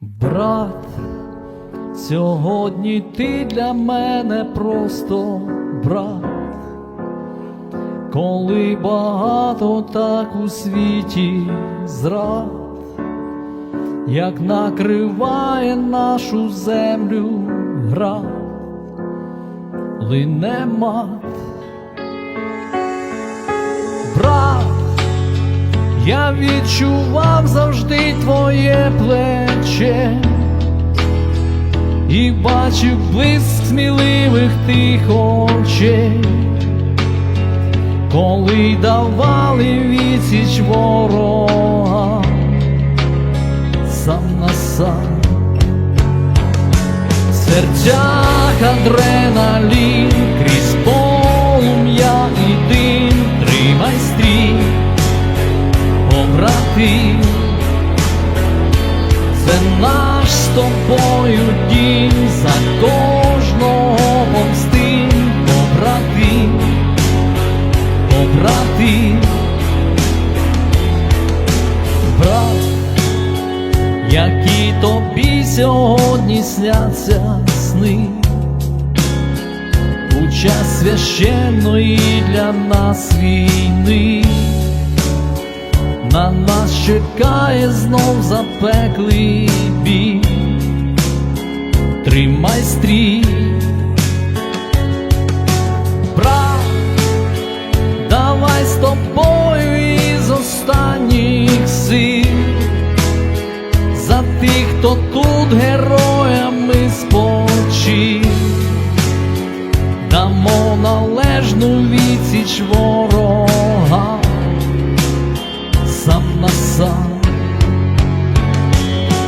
Брат, сьогодні ти для мене просто брат, коли багато так у світі зрад, як накриває нашу землю град, лине мат. Я відчував завжди твоє плече і бачив блиск сміливих тих очей, коли давали відсіч ворога сам на сам. В адреналін крізь брат, які тобі сьогодні сняться сни. У час священної для нас війни на нас чекає знов запеклий бій. Тримай стрій, тих, хто тут героями спочив, дамо належну відсіч ворога сам на сам.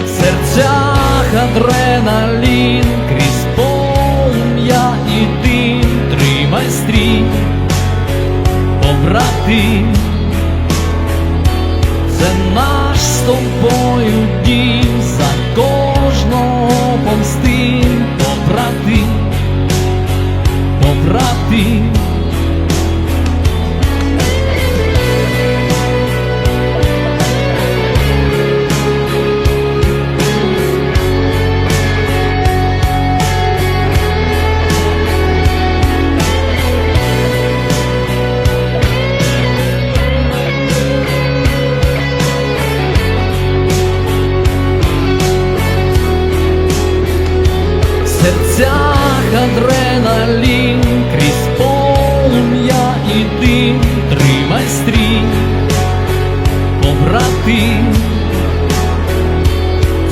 В серцях адреналін крізь полум'я і дим. Тримай стрій, побратим Це наш з тобою дім За кожного помстим побратим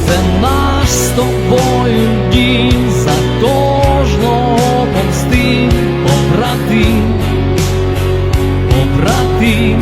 Це наш з тобою дім За кожного помстим, побратим, побратим